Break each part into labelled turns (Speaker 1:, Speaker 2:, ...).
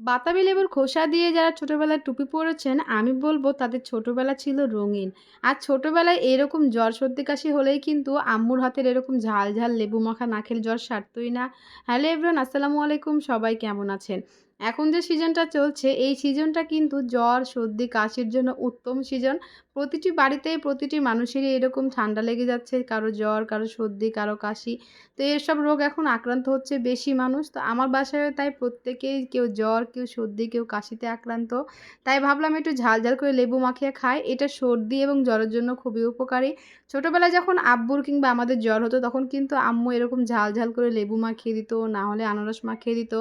Speaker 1: বাতাবি লেবুর খোসা দিয়ে যারা ছোটোবেলায় টুপি পরেছেন, আমি বলব তাদের ছোটোবেলা ছিল রঙিন। আর ছোটোবেলায় এরকম জ্বর সর্দি কাশি হলেই কিন্তু আম্মুর হাতের এরকম ঝাল ঝাল লেবু মাখা না খেলে জ্বর সারতই না। হ্যালো এভরান আসসালামু আলাইকুম, সবাই কেমন আছেন? এখন যে সিজনটা চলছে, এই সিজনটা কিন্তু জ্বর, সর্দি, কাশির জন্য উত্তম সিজন। প্রতিটি বাড়িতেই প্রতিটি মানুষেরই এরকম ঠান্ডা লেগে যাচ্ছে, কারও জ্বর, কারও সর্দি, কারও কাশি। তো এসব রোগ এখন আক্রান্ত হচ্ছে বেশি মানুষ। তো আমার বাসায় তাই প্রত্যেকেই কেউ জ্বর, কেউ সর্দি, কেউ কাশিতে আক্রান্ত। তাই ভাবলাম একটু ঝাল ঝাল করে লেবু মাখিয়ে খাই। এটা সর্দি এবং জ্বরের জন্য খুবই উপকারী। ছোটোবেলায় যখন আব্বুর কিংবা আমাদের জ্বর হতো, তখন কিন্তু আম্মু এরকম ঝাল ঝাল করে লেবু মাখিয়ে দিত, না হলে আনারস মাখিয়ে দিত।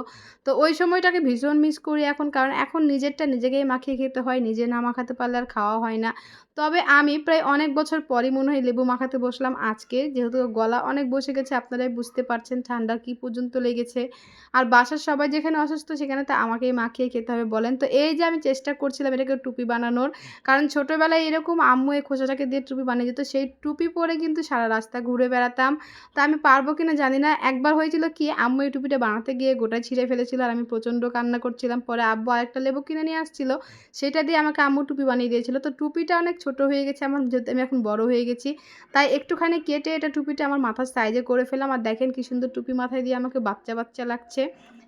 Speaker 1: তো ওই সময়টাকে ভীষণ মিস করি এখন। কারণ এখন নিজেরটা নিজেকেই মাখিয়ে খেতে হয়, নিজে না মাখাতে পারলে আর খাওয়া হয় না। তবে আমি প্রায় অনেক বছর পরই মনে হয় লেবু মাখাতে বসলাম আজকে। যেহেতু গলা অনেক বসে গেছে, আপনারাই বুঝতে পারছেন ঠান্ডা কি পর্যন্ত লেগেছে। আর বাসার সবাই যেখানে অসুস্থ সেখানে তো আমাকেই মাখিয়ে খেতে হবে বলেন। তো এই যে আমি চেষ্টা করছিলাম এটাকে টুপি বানানোর, কারণ ছোটোবেলায় এরকম আম্মু এই খোসাটাকে দিয়ে টুপি বানিয়ে যেত সেই টুপি পরে কিন্তু সারা রাস্তা ঘুরে বেড়াতাম। তা আমি পারব কিনা জানি না। একবার হয়েছিল কি, আম্মু এই টুপিটা বানাতে গিয়ে গোটায় ছিঁড়ে ফেলেছিল আর আমি প্রচণ্ড কান্না করছিলাম, পরে আব্বু আরেকটা লেবু কিনে নিয়ে আসছিল, সেটা দিয়ে আমাকে আম্মু টুপি বানিয়ে দিয়েছিল। তো টুপিটা অনেক ছোট হয়ে গেছে, আমার যেহেতু আমি এখন বড় হয়ে গেছি, তাই একটুখানি কেটে এটা টুপিটা আমার মাথার সাইজে করে ফেলাম আর দেখেন কি সুন্দর টুপি মাথায় দিয়ে আমাকে বাচ্চা বাচ্চা লাগছে।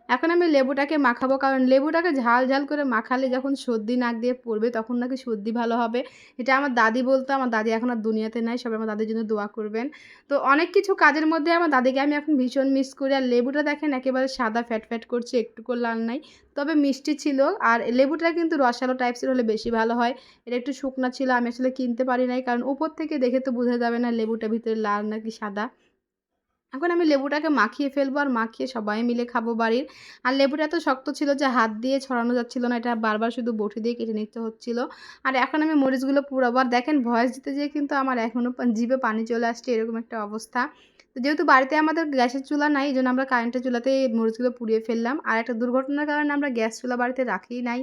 Speaker 1: এখন আমি লেবুটাকে মাখাবো, কারণ লেবুটাকে ঝাল ঝাল করে মাখালে যখন সর্দি নাক দিয়ে পড়বে তখন নাকি সর্দি ভালো হবে। এটা আমার দাদি বলতো, আমার দাদি এখন আর দুনিয়াতে নাই, সবাই আমার দাদির জন্য দোয়া করবেন। তো অনেক কিছু কাজের মধ্যে আমার দাদিকে আমি এখন ভীষণ মিস করি। আর লেবুটা দেখেন একেবারে সাদা ফ্যাট ফ্যাট করছে, একটুকু লাল নাই, তবে মিষ্টি ছিল। আর লেবুটা কিন্তু রসালো টাইপসের হলে বেশি ভালো হয়। এটা একটু শুকনা ছিল, আমি আসলে কিনতে পারি নাই, কারণ উপর থেকে দেখে তো বোঝা যাবে না লেবুটা ভিতরে লাল নাকি সাদা। এখন আমি লেবুটাকে মাখিয়ে ফেলব আর মাখিয়ে সবাই মিলে খাব বাড়ির। আর লেবুটা এত শক্ত ছিল যে হাত দিয়ে ছড়ানো যাচ্ছিল না, এটা বারবার শুধু বটি দিয়ে কেটে নিতে হচ্ছিল। আর এখন আমি মরিচগুলো পুরাবো আর দেখেন, ভয়েস দিতে যেয়ে কিন্তু আমার এখনও জিভে পানি চলে আসছে, এরকম একটা অবস্থা। তো যেহেতু বাড়িতে আমাদের গ্যাসের চুলা নাই, এই জন্য আমরা কারেন্টের চুলাতে মরিচগুলো পুড়িয়ে ফেললাম। আর একটা দুর্ঘটনার কারণে আমরা গ্যাস চুলা বাড়িতে রাখি নাই।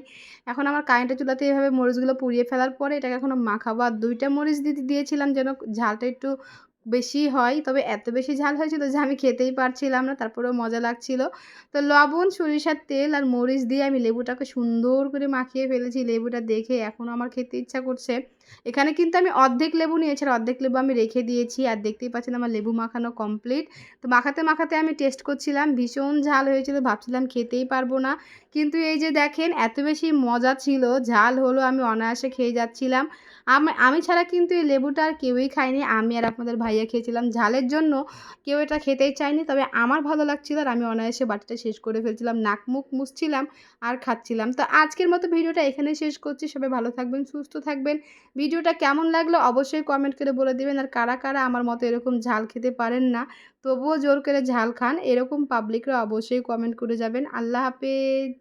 Speaker 1: এখন আমার কারেন্টের চুলাতে এভাবে মরিচগুলো পুড়িয়ে ফেলার পরে এটাকে এখনও মাখাবো। আর দুইটা মরিচ দিতে দিয়েছিলাম যেন ঝালটা একটু বেশি হয়। তবে এত বেশি ঝাল হয়েছিল যে আমি খেতেই পারছিলাম না, তারপরেও মজা লাগছিল। তো লবণ, সরিষার তেল আর মরিচ দিয়ে আমি লেবুটাকে সুন্দর করে মাখিয়ে ফেলেছি। লেবুটা দেখে এখনও আমার খেতে ইচ্ছা করছে। এখানে কিন্তু আমি অর্ধেক লেবু নিয়েছি, আর অর্ধেক লেবু আমি রেখে দিয়েছি, আর দেখতেই পাচ্ছেন আমার লেবু মাখানো কমপ্লিট তো মাখাতে মাখাতে আমি টেস্ট করছিলাম, ভীষণ ঝাল হয়েছিল, ভাবছিলাম খেতেই পারব না। কিন্তু এই যে দেখেন, এত বেশি মজা ছিল, ঝাল হলো, আমি অনায়াসে খেয়ে যাচ্ছিলাম। আমি ছাড়া কিন্তু এই লেবুটা আর কেউই খায়নি, আমি আর আপনাদের ভাইয়া খেয়েছিলাম। ঝালের জন্য কেউ এটা খেতেই চায়নি, তবে আমার ভালো লাগছিল, আর আমি অনায়াসে বাটিটা শেষ করে ফেলছিলাম, নাক মুখ মুছছিলাম, আর খাচ্ছিলাম। তো আজকের মতো ভিডিওটা এখানেই শেষ করছি, সবাই ভালো থাকবেন, সুস্থ থাকবেন। ভিডিওটা কেমন লাগল অবশ্যই কমেন্ট করে বলে দেবেন। আর কারা কারা আমার মতো এরকম ঝাল খেতে পারেন না, তবুও জোর করে ঝাল খান, এরকম পাবলিকরা অবশ্যই কমেন্ট করে যাবেন। আল্লাহ হাফেজ।